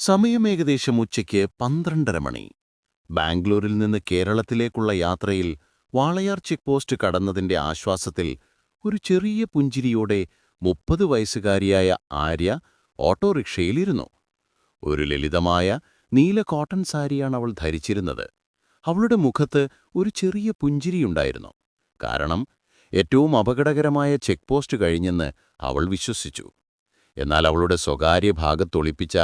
സമയം ഏകദേശം ഉച്ചയ്ക്ക് പന്ത്രണ്ടര മണി. ബാംഗ്ലൂരിൽ നിന്ന് കേരളത്തിലേക്കുള്ള യാത്രയിൽ വാളയാർ ചെക്ക് പോസ്റ്റ് കടന്നതിന്റെ ആശ്വാസത്തിൽ ഒരു ചെറിയ പുഞ്ചിരിയോടെ മുപ്പത് വയസ്സുകാരിയായ ആര്യ ഓട്ടോറിക്ഷയിലിരുന്നു. ഒരു ലളിതമായ നീല കോട്ടൺ സാരിയാണ് അവൾ ധരിച്ചിരുന്നത്. അവളുടെ മുഖത്ത് ഒരു ചെറിയ പുഞ്ചിരിയുണ്ടായിരുന്നു. കാരണം ഏറ്റവും അപകടകരമായ ചെക്ക് പോസ്റ്റ് കഴിഞ്ഞെന്ന് അവൾ വിശ്വസിച്ചു. എന്നാൽ അവളുടെ സ്വകാര്യ ഭാഗത്തൊളിപ്പിച്ച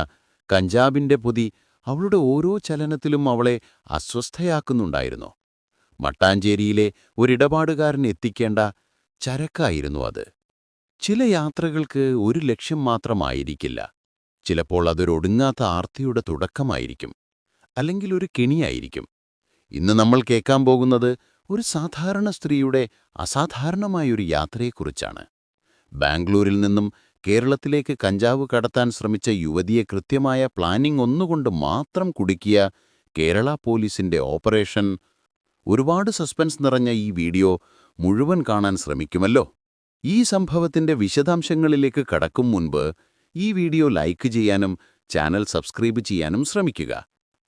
കഞ്ചാബിന്റെ പൊതി അവളുടെ ഓരോ ചലനത്തിലും അവളെ അസ്വസ്ഥയാക്കുന്നുണ്ടായിരുന്നു. മട്ടാഞ്ചേരിയിലെ ഒരിടപാടുകാരൻ എത്തിക്കേണ്ട ചരക്കായിരുന്നു അത്. ചില യാത്രകൾക്ക് ഒരു ലക്ഷ്യം മാത്രമായിരിക്കില്ല. ചിലപ്പോൾ അതൊരൊടുങ്ങാത്ത ആർത്തിയുടെ തുടക്കമായിരിക്കും അല്ലെങ്കിൽ ഒരു കെണിയായിരിക്കും. ഇന്ന് നമ്മൾ കേൾക്കാൻ പോകുന്നത് ഒരു സാധാരണ സ്ത്രീയുടെ അസാധാരണമായൊരു യാത്രയെക്കുറിച്ചാണ്. ബാംഗ്ലൂരിൽ നിന്നും കേരളത്തിലേക്ക് കഞ്ചാവ് കടത്താൻ ശ്രമിച്ച യുവതിയെ കൃത്യമായ പ്ലാനിംഗ് ഒന്നുകൊണ്ട് മാത്രം കുടുക്കിയ കേരള പോലീസിന്റെ ഓപ്പറേഷൻ. ഒരുപാട് സസ്പെൻസ് നിറഞ്ഞ ഈ വീഡിയോ മുഴുവൻ കാണാൻ ശ്രമിക്കുമല്ലോ. ഈ സംഭവത്തിന്റെ വിശദാംശങ്ങളിലേക്ക് കടക്കും മുൻപ് ഈ വീഡിയോ ലൈക്ക് ചെയ്യാനും ചാനൽ സബ്സ്ക്രൈബ് ചെയ്യാനും ശ്രമിക്കുക.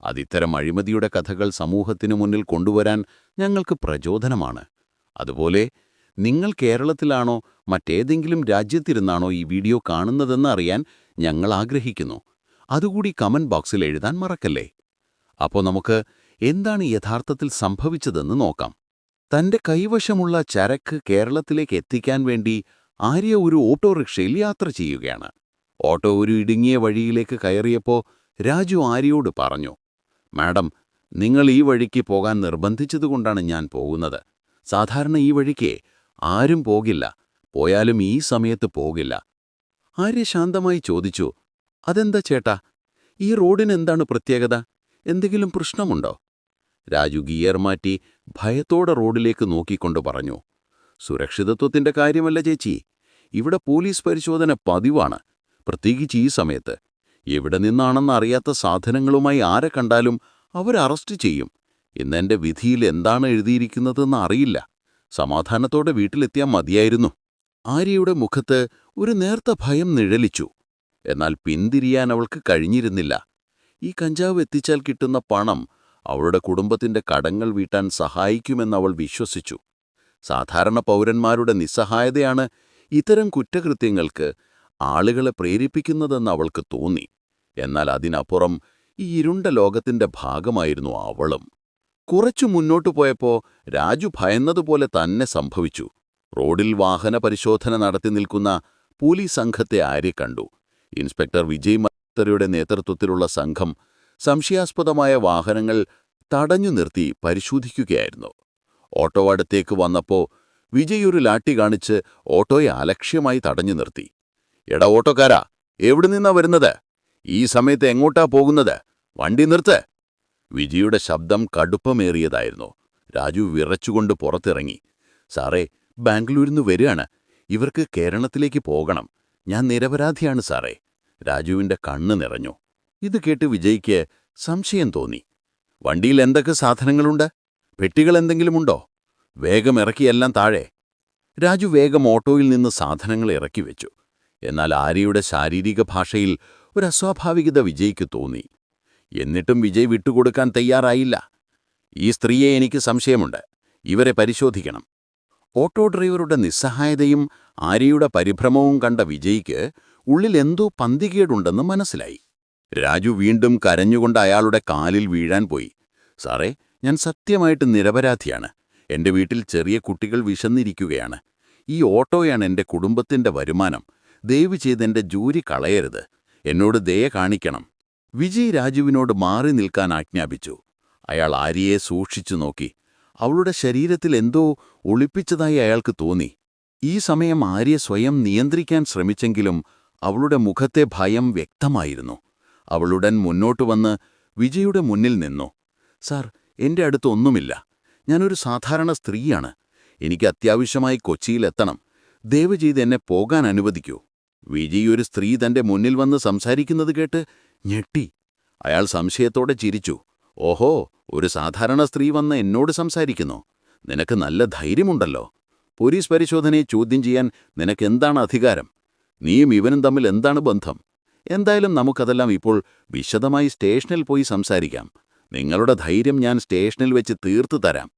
അതിത്തരം അഴിമതിയുടെ കഥകൾ സമൂഹത്തിനു മുന്നിൽ കൊണ്ടുവരാൻ ഞങ്ങൾക്ക് പ്രചോദനമാണ്. അതുപോലെ നിങ്ങൾ കേരളത്തിലാണോ മറ്റേതെങ്കിലും രാജ്യത്തിരുന്നാണോ ഈ വീഡിയോ കാണുന്നതെന്ന് അറിയാൻ ഞങ്ങൾ ആഗ്രഹിക്കുന്നു. അതുകൂടി കമന്റ് ബോക്സിൽ എഴുതാൻ മറക്കല്ലേ? അപ്പോൾ നമുക്ക് എന്താണ് യഥാർത്ഥത്തിൽ സംഭവിച്ചതെന്ന് നോക്കാം. തന്റെ കൈവശമുള്ള ചരക്ക് കേരളത്തിലേക്ക് എത്തിക്കാൻ വേണ്ടി ആര്യ ഒരു ഓട്ടോറിക്ഷയിൽ യാത്ര ചെയ്യുകയാണ്. ഓട്ടോ ഒരു ഇടുങ്ങിയ വഴിയിലേക്ക് കയറിയപ്പോൾ രാജു ആര്യയോട് പറഞ്ഞു മാഡം നിങ്ങൾ ഈ വഴിക്ക് പോകാൻ നിർബന്ധിച്ചതുകൊണ്ടാണ് ഞാൻ പോകുന്നത്. സാധാരണ ഈ വഴിക്ക് ആരും പോകില്ല. പോയാലും ഈ സമയത്ത് പോകില്ല. ആര്യ ശാന്തമായി ചോദിച്ചു അതെന്താ ചേട്ടാ? ഈ റോഡിന് എന്താണ് പ്രത്യേകത? എന്തെങ്കിലും പ്രശ്നമുണ്ടോ? രാജു ഗിയർ മാറ്റി ഭയത്തോടെ റോഡിലേക്ക് നോക്കിക്കൊണ്ട് പറഞ്ഞു സുരക്ഷിതത്വത്തിന്റെ കാര്യമല്ല ചേച്ചി. ഇവിടെ പോലീസ് പരിശോധന പതിവാണ്. പ്രത്യേകിച്ച് ഈ സമയത്ത്. എവിടെ നിന്നാണെന്ന് അറിയാത്ത സാധനങ്ങളുമായി ആരെ കണ്ടാലും അവർ അറസ്റ്റ് ചെയ്യും. ഇന്നെന്റെ വിധിയിൽ എന്താണ് എഴുതിയിരിക്കുന്നതെന്ന് അറിയില്ല. സമാധാനത്തോടെ വീട്ടിലെത്തിയാൽ മതിയായിരുന്നു. ആര്യയുടെ മുഖത്ത് ഒരു നേർത്ത ഭയം നിഴലിച്ചു. എന്നാൽ പിന്തിരിയാൻ അവൾക്ക് കഴിഞ്ഞിരുന്നില്ല. ഈ കഞ്ചാവ് എത്തിച്ചാൽ കിട്ടുന്ന പണം അവളുടെ കുടുംബത്തിന്റെ കടങ്ങൾ വീട്ടാൻ സഹായിക്കുമെന്നവൾ വിശ്വസിച്ചു. സാധാരണ പൗരന്മാരുടെ നിസ്സഹായതയാണ് ഇത്തരം കുറ്റകൃത്യങ്ങൾക്ക് ആളുകളെ പ്രേരിപ്പിക്കുന്നതെന്ന് അവൾക്ക് തോന്നി. എന്നാൽ അതിനപ്പുറം ഈ ഇരുണ്ട ലോകത്തിന്റെ ഭാഗമായിരുന്നു അവളും. കുറച്ചു മുന്നോട്ടു പോയപ്പോ രാജു ഭയന്നതുപോലെ തന്നെ സംഭവിച്ചു. റോഡിൽ വാഹന പരിശോധന നടത്തി നിൽക്കുന്ന പോലീസ് സംഘത്തെ ആരെ കണ്ടു. ഇൻസ്പെക്ടർ വിജയ് മത്തരയുടെ നേതൃത്വത്തിലുള്ള സംഘം സംശയാസ്പദമായ വാഹനങ്ങൾ തടഞ്ഞു നിർത്തി പരിശോധിക്കുകയായിരുന്നു. ഓട്ടോ അടുത്തേക്ക് വന്നപ്പോ വിജയ് ഒരു ലാട്ടി കാണിച്ച് ഓട്ടോയെ അലക്ഷ്യമായി തടഞ്ഞു നിർത്തി. എടാ ഓട്ടോക്കാരാ എവിടെ നിന്നാ വരുന്നത്? ഈ സമയത്ത് എങ്ങോട്ടാ പോകുന്നത്? വണ്ടി നിർത്ത്. വിജിയുടെ ശബ്ദം കടുപ്പമേറിയതായിരുന്നു. രാജു വിറച്ചുകൊണ്ട് പുറത്തിറങ്ങി. സാറേ ബാംഗ്ലൂരിന്ന് വരികയാണ്. ഇവർക്ക് കേരളത്തിലേക്ക് പോകണം. ഞാൻ നിരപരാധിയാണ് സാറേ. രാജുവിന്റെ കണ്ണ് നിറഞ്ഞു. ഇത് കേട്ട് വിജയ്ക്ക് സംശയം തോന്നി. വണ്ടിയിൽ എന്തൊക്കെ സാധനങ്ങളുണ്ട്? പെട്ടികൾ എന്തെങ്കിലുമുണ്ടോ വേഗം ഇറക്കിയെല്ലാം താഴെ. രാജു വേഗം ഓട്ടോയിൽ നിന്ന് സാധനങ്ങൾ ഇറക്കി വെച്ചു. എന്നാൽ ആര്യയുടെ ശാരീരിക ഭാഷയിൽ ഒരു അസ്വാഭാവികത വിജയ്ക്ക് തോന്നി. എന്നിട്ടും വിജയ് വിട്ടുകൊടുക്കാൻ തയ്യാറായില്ല. ഈ സ്ത്രീയെ എനിക്ക് സംശയമുണ്ട്. ഇവരെ പരിശോധിക്കണം. ഓട്ടോ ഡ്രൈവറുടെ നിസ്സഹായതയും ആര്യയുടെ പരിഭ്രമവും കണ്ട വിജയ്ക്ക് ഉള്ളിൽ എന്തോ പന്തികേടുണ്ടെന്ന് മനസ്സിലായി. രാജു വീണ്ടും കരഞ്ഞുകൊണ്ട് അയാളുടെ കാലിൽ വീഴാൻ പോയി. സാറേ ഞാൻ സത്യമായിട്ട് നിരപരാധിയാണ്. എന്റെ വീട്ടിൽ ചെറിയ കുട്ടികൾ വിശന്നിരിക്കുകയാണ്. ഈ ഓട്ടോയാണ് എന്റെ കുടുംബത്തിന്റെ വരുമാനം. ദയവ് ചെയ്ത് എന്റെ ജൂരി കളയരുത്. എന്നോട് ദയ കാണിക്കണം. വിജയ് രാജുവിനോട് മാറി നിൽക്കാൻ ആജ്ഞാപിച്ചു. അയാൾ ആര്യയെ സൂക്ഷിച്ചു നോക്കി. അവളുടെ ശരീരത്തിൽ എന്തോ ഒളിപ്പിച്ചതായി അയാൾക്ക് തോന്നി. ഈ സമയം ആര്യ സ്വയം നിയന്ത്രിക്കാൻ ശ്രമിച്ചെങ്കിലും അവളുടെ മുഖത്തെ ഭയം വ്യക്തമായിരുന്നു. അവളുടൻ മുന്നോട്ടു വന്ന് വിജയുടെ മുന്നിൽ നിന്നു. സാർ എന്റെ അടുത്ത് ഒന്നുമില്ല. ഞാനൊരു സാധാരണ സ്ത്രീയാണ്. എനിക്ക് അത്യാവശ്യമായി കൊച്ചിയിലെത്തണം ദയവ് ചെയ്ത് എന്നെ പോകാൻ അനുവദിക്കൂ. വിജയ് ഒരു സ്ത്രീ തന്റെ മുന്നിൽ വന്ന് സംസാരിക്കുന്നത് കേട്ട് ഞെട്ടി. അയാൾ സംശയത്തോടെ ചിരിച്ചു. ഓഹോ ഒരു സാധാരണ സ്ത്രീ വന്ന് എന്നോട് സംസാരിക്കുന്നു. നിനക്ക് നല്ല ധൈര്യമുണ്ടല്ലോ. പോലീസ് പരിശോധനയെ ചോദ്യം ചെയ്യാൻ നിനക്കെന്താണ് അധികാരം? നീയും ഇവനും തമ്മിൽ എന്താണ് ബന്ധം? എന്തായാലും നമുക്കതെല്ലാം ഇപ്പോൾ വിശദമായി സ്റ്റേഷനിൽ പോയി സംസാരിക്കാം. നിങ്ങളുടെ ധൈര്യം ഞാൻ സ്റ്റേഷനിൽ വെച്ച് തീർത്തു തരാം.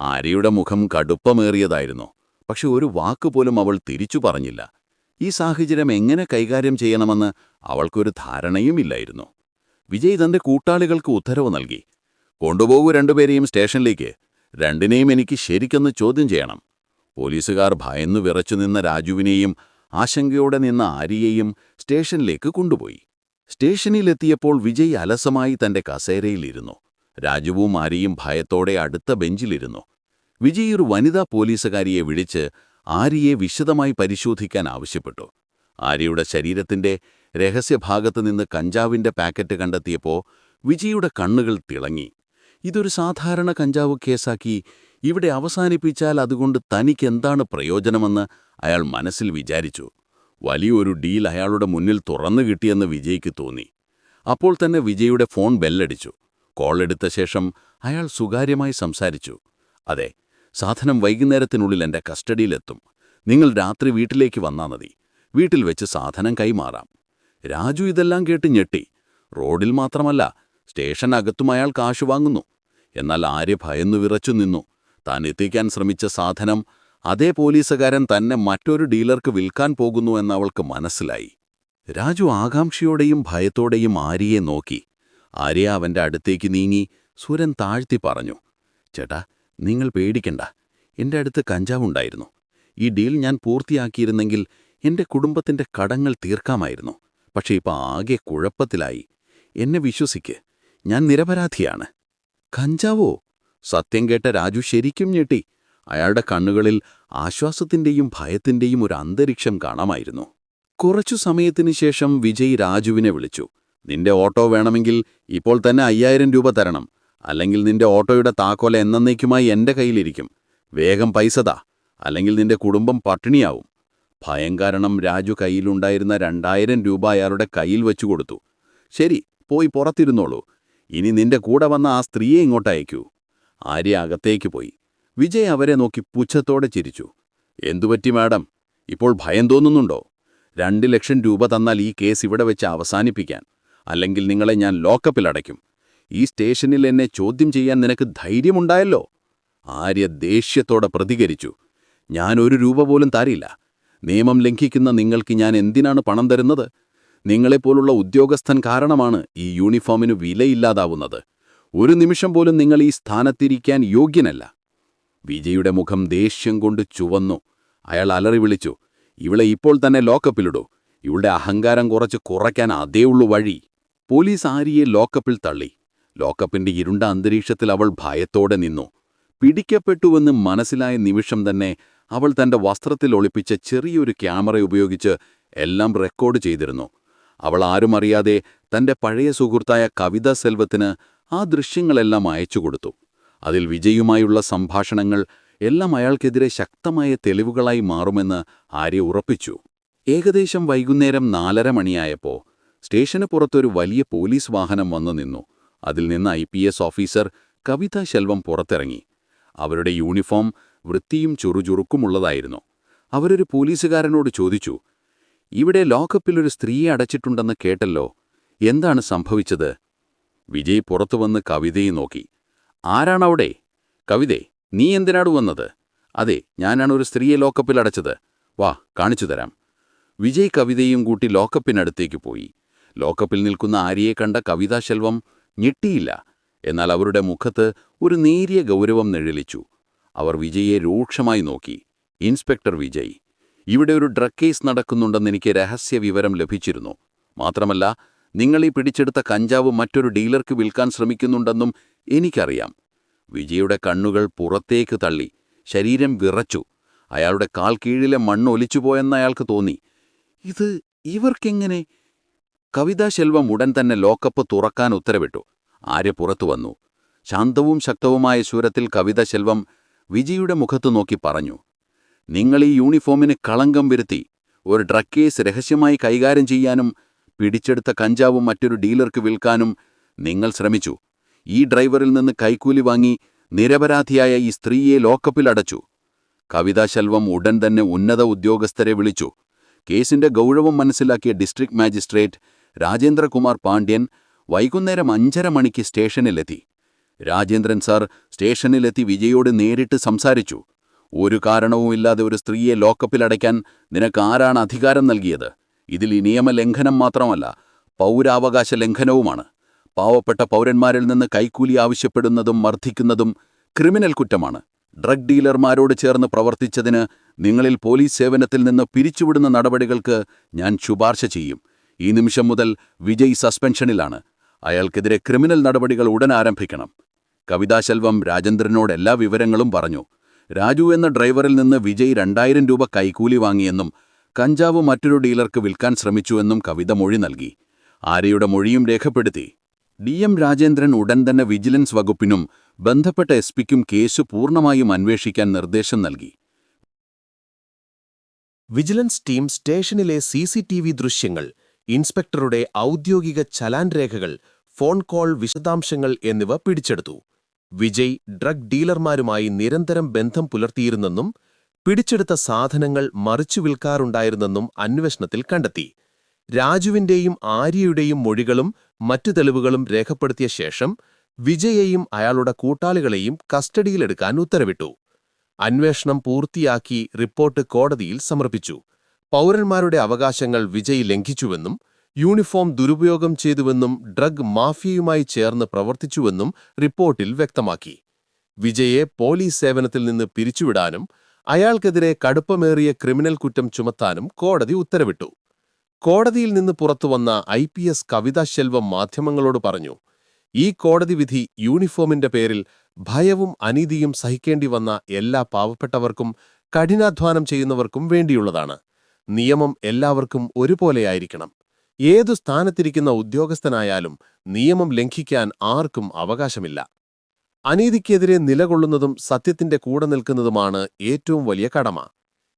ആര്യയുടെ മുഖം കടുപ്പമേറിയതായിരുന്നു. പക്ഷെ ഒരു വാക്കുപോലും അവൾ തിരിച്ചു പറഞ്ഞില്ല. ഈ സാഹചര്യം എങ്ങനെ കൈകാര്യം ചെയ്യണമെന്ന് അവൾക്കൊരു ധാരണയുമില്ലായിരുന്നു വിജയ് തന്റെ കൂട്ടാളികൾക്ക് ഉത്തരവ് നൽകി. കൊണ്ടുപോകൂ രണ്ടുപേരെയും സ്റ്റേഷനിലേക്ക്. രണ്ടിനെയും എനിക്ക് ശരിക്കൊന്ന് ചോദ്യം ചെയ്യണം. പോലീസുകാർ ഭയന്നു വിറച്ചു നിന്ന രാജുവിനെയും ആശങ്കയോടെ നിന്ന ആര്യയെയും സ്റ്റേഷനിലേക്ക് കൊണ്ടുപോയി. സ്റ്റേഷനിലെത്തിയപ്പോൾ വിജയ് അലസമായി തന്റെ കസേരയിലിരുന്നു. രാജുവും ആര്യയും ഭയത്തോടെ അടുത്ത ബെഞ്ചിലിരുന്നു. വിജയ് ഒരു വനിതാ പോലീസുകാരിയെ വിളിച്ച് ആര്യയെ വിശദമായി പരിശോധിക്കാൻ ആവശ്യപ്പെട്ടു. ആര്യയുടെ ശരീരത്തിന്റെ രഹസ്യഭാഗത്തു നിന്ന് കഞ്ചാവിന്റെ പാക്കറ്റ് കണ്ടെത്തിയപ്പോൾ വിജിയുടെ കണ്ണുകൾ തിളങ്ങി. ഇതൊരു സാധാരണ കഞ്ചാവ് കേസാക്കി ഇവിടെ അവസാനിപ്പിച്ചാൽ അതുകൊണ്ട് തനിക്കെന്താണ് പ്രയോജനമെന്ന് അയാൾ മനസ്സിൽ വിചാരിച്ചു. വലിയൊരു ഡീൽ അയാളുടെ മുന്നിൽ തുറന്നു കിട്ടിയെന്ന് വിജയ്ക്ക് തോന്നി. അപ്പോൾ തന്നെ വിജയുടെ ഫോൺ ബെല്ലടിച്ചു. കോൾ എടുത്ത ശേഷം അയാൾ സുതാര്യമായി സംസാരിച്ചു. അതെ സാധനം വൈകുന്നേരത്തിനുള്ളിൽ എന്റെ കസ്റ്റഡിയിലെത്തും. നിങ്ങൾ രാത്രി വീട്ടിലേക്ക് വന്നാ മതി. വീട്ടിൽ വെച്ച് സാധനം കൈമാറാം. രാജു ഇതെല്ലാം കേട്ട് ഞെട്ടി. റോഡിൽ മാത്രമല്ല സ്റ്റേഷനകത്തും അയാൾ കാശ് വാങ്ങുന്നു. എന്നാൽ ആര്യ ഭയന്നു വിറച്ചു നിന്നു. താൻ എത്തിക്കാൻ ശ്രമിച്ച സാധനം അതേ പോലീസുകാരൻ തന്നെ മറ്റൊരു ഡീലർക്ക് വിൽക്കാൻ പോകുന്നു എന്നവൾക്ക് മനസ്സിലായി. രാജു ആകാംക്ഷയോടെയും ഭയത്തോടെയും ആര്യയെ നോക്കി. ആര്യ അവന്റെ അടുത്തേക്ക് നീങ്ങി സുരൻ താഴ്ത്തി പറഞ്ഞു ചേട്ടാ നിങ്ങൾ പേടിക്കണ്ട. എന്റെ അടുത്ത് കഞ്ചാവുണ്ടായിരുന്നു ഈ ഡീൽ ഞാൻ പൂർത്തിയാക്കിയിരുന്നെങ്കിൽ എന്റെ കുടുംബത്തിന്റെ കടങ്ങൾ തീർക്കാമായിരുന്നു. പക്ഷേ ഇപ്പൊ ആകെ കുഴപ്പത്തിലായി. എന്നെ വിശ്വസിക്ക്. ഞാൻ നിരപരാധിയാണ്. കഞ്ചാവോ? സത്യം കേട്ട രാജു ശരിക്കും ഞെട്ടി. അയാളുടെ കണ്ണുകളിൽ ആശ്വാസത്തിന്റെയും ഭയത്തിന്റെയും ഒരു അന്തരീക്ഷം കാണാമായിരുന്നു. കുറച്ചു സമയത്തിനു ശേഷം വിജയ് രാജുവിനെ വിളിച്ചു. നിന്റെ ഓട്ടോ വേണമെങ്കിൽ ഇപ്പോൾ തന്നെ അയ്യായിരം രൂപ തരണം. അല്ലെങ്കിൽ നിന്റെ ഓട്ടോയുടെ താക്കോല എന്നേക്കുമായി എന്റെ കയ്യിലിരിക്കും. വേഗം പൈസതാ അല്ലെങ്കിൽ നിന്റെ കുടുംബം പട്ടിണിയാവും. ഭയം കാരണം രാജു കയ്യിലുണ്ടായിരുന്ന രണ്ടായിരം രൂപ അയാളുടെ കയ്യിൽ വെച്ചു കൊടുത്തു. ശരി പോയി പുറത്തിരുന്നോളൂ. ഇനി നിന്റെ കൂടെ വന്ന ആ സ്ത്രീയെ ഇങ്ങോട്ട് അയക്കൂ. ആര്യ അകത്തേക്ക് പോയി. വിജയ് അവരെ നോക്കി പുച്ഛത്തോടെ ചിരിച്ചു. എന്തുപറ്റി മാഡം? ഇപ്പോൾ ഭയം തോന്നുന്നുണ്ടോ? രണ്ട് ലക്ഷം രൂപ തന്നാൽ ഈ കേസ് ഇവിടെ വെച്ച് അവസാനിപ്പിക്കാൻ. അല്ലെങ്കിൽ നിങ്ങളെ ഞാൻ ലോക്കപ്പിൽ അടയ്ക്കും ഈ സ്റ്റേഷനിൽ എന്നെ ചോദ്യം ചെയ്യാൻ നിനക്ക് ധൈര്യമുണ്ടായല്ലോ? ആര്യ ദേഷ്യത്തോടെ പ്രതികരിച്ചു. ഞാൻ ഒരു രൂപ പോലും തരില്ല. നിയമം ലംഘിക്കുന്ന നിങ്ങൾക്ക് ഞാൻ എന്തിനാണ് പണം തരുന്നത്? നിങ്ങളെപ്പോലുള്ള ഉദ്യോഗസ്ഥൻ കാരണമാണ് ഈ യൂണിഫോമിന് വിലയില്ലാതാവുന്നത്. ഒരു നിമിഷം പോലും നിങ്ങൾ ഈ സ്ഥാനത്തിരിക്കാൻ യോഗ്യനല്ല. വിജയുടെ മുഖം ദേഷ്യം കൊണ്ട് ചുവന്നു. അയാൾ അലറി വിളിച്ചു. ഇവളെ ഇപ്പോൾ തന്നെ ലോക്കപ്പിലിടൂ ഇവളുടെ അഹങ്കാരം കുറച്ച് കുറയ്ക്കാൻ അതേയുള്ളൂ വഴി. പോലീസ് ആര്യയെ ലോക്കപ്പിൽ തള്ളി. ലോക്കപ്പിന്റെ ഇരുണ്ട അന്തരീക്ഷത്തിൽ അവൾ ഭയത്തോടെ നിന്നു. പിടിക്കപ്പെട്ടുവെന്ന് മനസ്സിലായ നിമിഷം തന്നെ അവൾ തന്റെ വസ്ത്രത്തിൽ ഒളിപ്പിച്ച ചെറിയൊരു ക്യാമറ ഉപയോഗിച്ച് എല്ലാം റെക്കോർഡ് ചെയ്തിരുന്നു. അവൾ ആരും അറിയാതെ തന്റെ പഴയ സുഹൃത്തായ കവിതാ സെൽവത്തിന് ആ ദൃശ്യങ്ങളെല്ലാം അയച്ചു കൊടുത്തു. അതിൽ വിജയുമായുള്ള സംഭാഷണങ്ങൾ എല്ലാം അയാൾക്കെതിരെ ശക്തമായ തെളിവുകളായി മാറുമെന്ന് ആര്യ ഉറപ്പിച്ചു. ഏകദേശം വൈകുന്നേരം നാലര മണിയായപ്പോൾ സ്റ്റേഷന് പുറത്തൊരു വലിയ പോലീസ് വാഹനം വന്നു നിന്നു. അതിൽ നിന്ന് ഐ ഓഫീസർ കവിത ശെൽവം പുറത്തിറങ്ങി. അവരുടെ യൂണിഫോം വൃത്തിയും ചുറുചുറുക്കുമുള്ളതായിരുന്നു. അവരൊരു പോലീസുകാരനോട് ചോദിച്ചു ഇവിടെ ലോക്കപ്പിലൊരു സ്ത്രീയെ അടച്ചിട്ടുണ്ടെന്ന് കേട്ടല്ലോ. എന്താണ് സംഭവിച്ചത്? വിജയ് പുറത്തുവന്ന് കവിതയെ നോക്കി. ആരാണവിടെ? കവിതേ നീ എന്തിനാണ് വന്നത്? അതെ ഞാനാണ് ഒരു സ്ത്രീയെ ലോക്കപ്പിൽ അടച്ചത്. വാ കാണിച്ചു തരാം. വിജയ് കവിതയും കൂട്ടി ലോക്കപ്പിനടുത്തേക്ക് പോയി. ലോക്കപ്പിൽ നിൽക്കുന്ന ആര്യയെ കണ്ട കവിതാശെൽവം ഞെട്ടിയില്ല. എന്നാൽ അവരുടെ മുഖത്ത് ഒരു നേരിയ ഗൗരവം നിഴലിച്ചു. അവർ വിജയെ രൂക്ഷമായി നോക്കി. ഇൻസ്പെക്ടർ വിജയ് ഇവിടെ ഒരു ഡ്രഗ് കേസ് നടക്കുന്നുണ്ടെന്ന് എനിക്ക് രഹസ്യ വിവരം ലഭിച്ചിരുന്നു. മാത്രമല്ല നിങ്ങളീ പിടിച്ചെടുത്ത കഞ്ചാവ് മറ്റൊരു ഡീലർക്ക് വിൽക്കാൻ ശ്രമിക്കുന്നുണ്ടെന്നും എനിക്കറിയാം. വിജയുടെ കണ്ണുകൾ പുറത്തേക്ക് തള്ളി. ശരീരം വിറച്ചു. അയാളുടെ കാൽ കീഴിലെ മണ്ണ് ഒലിച്ചുപോയെന്ന് അയാൾക്ക് തോന്നി. ഇത് ഇവർക്കെങ്ങനെ കവിതാശെൽവം ഉടൻ തന്നെ ലോക്കപ്പ് തുറക്കാൻ ഉത്തരവിട്ടു. ആര്യ പുറത്തു വന്നു. ശാന്തവും ശക്തവുമായ ശൂരത്തിൽ കവിതാശെൽവം വിജയുടെ മുഖത്തു നോക്കി പറഞ്ഞു നിങ്ങൾ ഈ യൂണിഫോമിന് കളങ്കം വരുത്തി ഒരു ഡ്രഗ് കേസ് രഹസ്യമായി കൈകാര്യം ചെയ്യാനും പിടിച്ചെടുത്ത കഞ്ചാവും മറ്റൊരു ഡീലർക്ക് വിൽക്കാനും നിങ്ങൾ ശ്രമിച്ചു. ഈ ഡ്രൈവറിൽ നിന്ന് കൈക്കൂലി വാങ്ങി നിരപരാധിയായ ഈ സ്ത്രീയെ ലോക്കപ്പിൽ അടച്ചു. കവിതാശെൽവം ഉടൻ തന്നെ ഉന്നത ഉദ്യോഗസ്ഥരെ വിളിച്ചു. കേസിന്റെ ഗൗരവം മനസ്സിലാക്കിയ ഡിസ്ട്രിക്ട് മാജിസ്ട്രേറ്റ് രാജേന്ദ്രകുമാർ പാണ്ഡ്യൻ വൈകുന്നേരം അഞ്ചര മണിക്ക് സ്റ്റേഷനിലെത്തി. രാജേന്ദ്രൻ സാർ സ്റ്റേഷനിലെത്തി വിജയോട് നേരിട്ട് സംസാരിച്ചു. ഒരു കാരണവുമില്ലാതെ ഒരു സ്ത്രീയെ ലോക്കപ്പിലടയ്ക്കാൻ നിനക്ക് ആരാണ് അധികാരം നൽകിയത്? ഇതിൽ ഈ നിയമലംഘനം മാത്രമല്ല പൗരാവകാശ ലംഘനവുമാണ്. പാവപ്പെട്ട പൗരന്മാരിൽ നിന്ന് കൈക്കൂലി ആവശ്യപ്പെടുന്നതും മർദ്ദിക്കുന്നതും ക്രിമിനൽ കുറ്റമാണ്. ഡ്രഗ് ഡീലർമാരോട് ചേർന്ന് പ്രവർത്തിച്ചതിന് നിങ്ങളിൽ പോലീസ് സേവനത്തിൽ നിന്ന് പിരിച്ചുവിടുന്ന നടപടികൾക്ക് ഞാൻ ശുപാർശ ചെയ്യും. ഈ നിമിഷം മുതൽ വിജയ് സസ്പെൻഷനിലാണ്. അയാൾക്കെതിരെ ക്രിമിനൽ നടപടികൾ ഉടൻ ആരംഭിക്കണം. കവിതാശെൽവം രാജേന്ദ്രനോട് എല്ലാ വിവരങ്ങളും പറഞ്ഞു. രാജു എന്ന ഡ്രൈവറിൽ നിന്ന് വിജയ് രണ്ടായിരം രൂപ കൈക്കൂലി വാങ്ങിയെന്നും കഞ്ചാവ് മറ്റൊരു ഡീലർക്ക് വിൽക്കാൻ ശ്രമിച്ചുവെന്നും കവിത മൊഴി നൽകി. ആര്യയുടെ മൊഴിയും രേഖപ്പെടുത്തി. ഡി എം രാജേന്ദ്രൻ ഉടൻ തന്നെ വിജിലൻസ് വകുപ്പിനും ബന്ധപ്പെട്ട എസ് പിക്കും കേസ് പൂർണമായും അന്വേഷിക്കാൻ നിർദ്ദേശം നൽകി. വിജിലൻസ് ടീം സ്റ്റേഷനിലെ സി ദൃശ്യങ്ങൾ ഇൻസ്പെക്ടറുടെ ഔദ്യോഗിക ചലാൻ രേഖകൾ ഫോൺ കോൾ വിശദാംശങ്ങൾ എന്നിവ പിടിച്ചെടുത്തു. വിജയ് ഡ്രഗ് ഡീലർമാരുമായി നിരന്തരം ബന്ധം പുലർത്തിയിരുന്നെന്നും പിടിച്ചെടുത്ത സാധനങ്ങൾ മറിച്ചു വിൽക്കാറുണ്ടായിരുന്നെന്നും അന്വേഷണത്തിൽ കണ്ടെത്തി. രാജുവിന്റെയും ആര്യയുടെയും മൊഴികളും മറ്റു തെളിവുകളും രേഖപ്പെടുത്തിയ ശേഷം വിജയെയും അയാളുടെ കൂട്ടാളികളെയും കസ്റ്റഡിയിലെടുക്കാൻ ഉത്തരവിട്ടു. അന്വേഷണം പൂർത്തിയാക്കി റിപ്പോർട്ട് കോടതിയിൽ സമർപ്പിച്ചു. പൗരന്മാരുടെ അവകാശങ്ങൾ വിജയ് ലംഘിച്ചുവെന്നും യൂണിഫോം ദുരുപയോഗം ചെയ്തുവെന്നും ഡ്രഗ് മാഫിയയുമായി ചേർന്ന് പ്രവർത്തിച്ചുവെന്നും റിപ്പോർട്ടിൽ വ്യക്തമാക്കി. വിജയെ പോലീസ് സേവനത്തിൽ നിന്ന് പിരിച്ചുവിടാനും അയാൾക്കെതിരെ കടുപ്പമേറിയ ക്രിമിനൽ കുറ്റം ചുമത്താനും കോടതി ഉത്തരവിട്ടു. കോടതിയിൽ നിന്ന് പുറത്തുവന്ന ഐ പി എസ് കവിതാശെൽവം മാധ്യമങ്ങളോട് പറഞ്ഞു ഈ കോടതി വിധി യൂണിഫോമിന്റെ പേരിൽ ഭയവും അനീതിയും സഹിക്കേണ്ടി വന്ന എല്ലാ പാവപ്പെട്ടവർക്കും കഠിനാധ്വാനം ചെയ്യുന്നവർക്കും വേണ്ടിയുള്ളതാണ്. നിയമം എല്ലാവർക്കും ഒരുപോലെയായിരിക്കണം. ഏതു സ്ഥാനത്തിരിക്കുന്ന ഉദ്യോഗസ്ഥനായാലും നിയമം ലംഘിക്കാൻ ആർക്കും അവകാശമില്ല. അനീതിക്കെതിരെ നിലകൊള്ളുന്നതും സത്യത്തിന്റെ കൂടെ നിൽക്കുന്നതുമാണ് ഏറ്റവും വലിയ കടമ.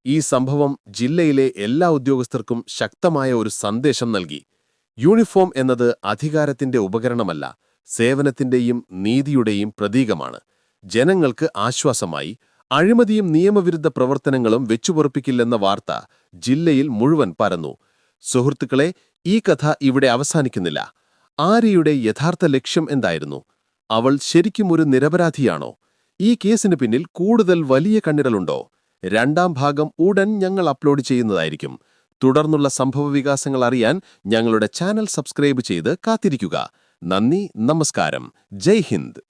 ഈ സംഭവം ജില്ലയിലെ എല്ലാ ഉദ്യോഗസ്ഥർക്കും ശക്തമായ ഒരു സന്ദേശം നൽകി. യൂണിഫോം എന്നത് അധികാരത്തിന്റെ ഉപകരണമല്ല സേവനത്തിന്റെയും നീതിയുടെയും പ്രതീകമാണ്. ജനങ്ങൾക്ക് ആശ്വാസമായി അഴിമതിയും നിയമവിരുദ്ധ പ്രവർത്തനങ്ങളും വെച്ചുപൊറപ്പിക്കില്ലെന്ന വാർത്ത ജില്ലയിൽ മുഴുവൻ പരന്നു. സുഹൃത്തുക്കളെ ഈ കഥ ഇവിടെ അവസാനിക്കുന്നില്ല. ആര്യയുടെ യഥാർത്ഥ ലക്ഷ്യം എന്തായിരുന്നു? അവൾ ശരിക്കും ഒരു നിരപരാധിയാണോ? ഈ കേസിന് പിന്നിൽ കൂടുതൽ വലിയ കണ്ണികളുണ്ടോ രണ്ടാം ഭാഗം ഉടൻ ഞങ്ങൾ അപ്ലോഡ് ചെയ്യുന്നതായിരിക്കും. തുടർന്നുള്ള സംഭവവികാസങ്ങൾ അറിയാൻ ഞങ്ങളുടെ ചാനൽ സബ്സ്ക്രൈബ് ചെയ്ത് കാത്തിരിക്കുക. നന്ദി നമസ്കാരം. ജയ് ഹിന്ദ്.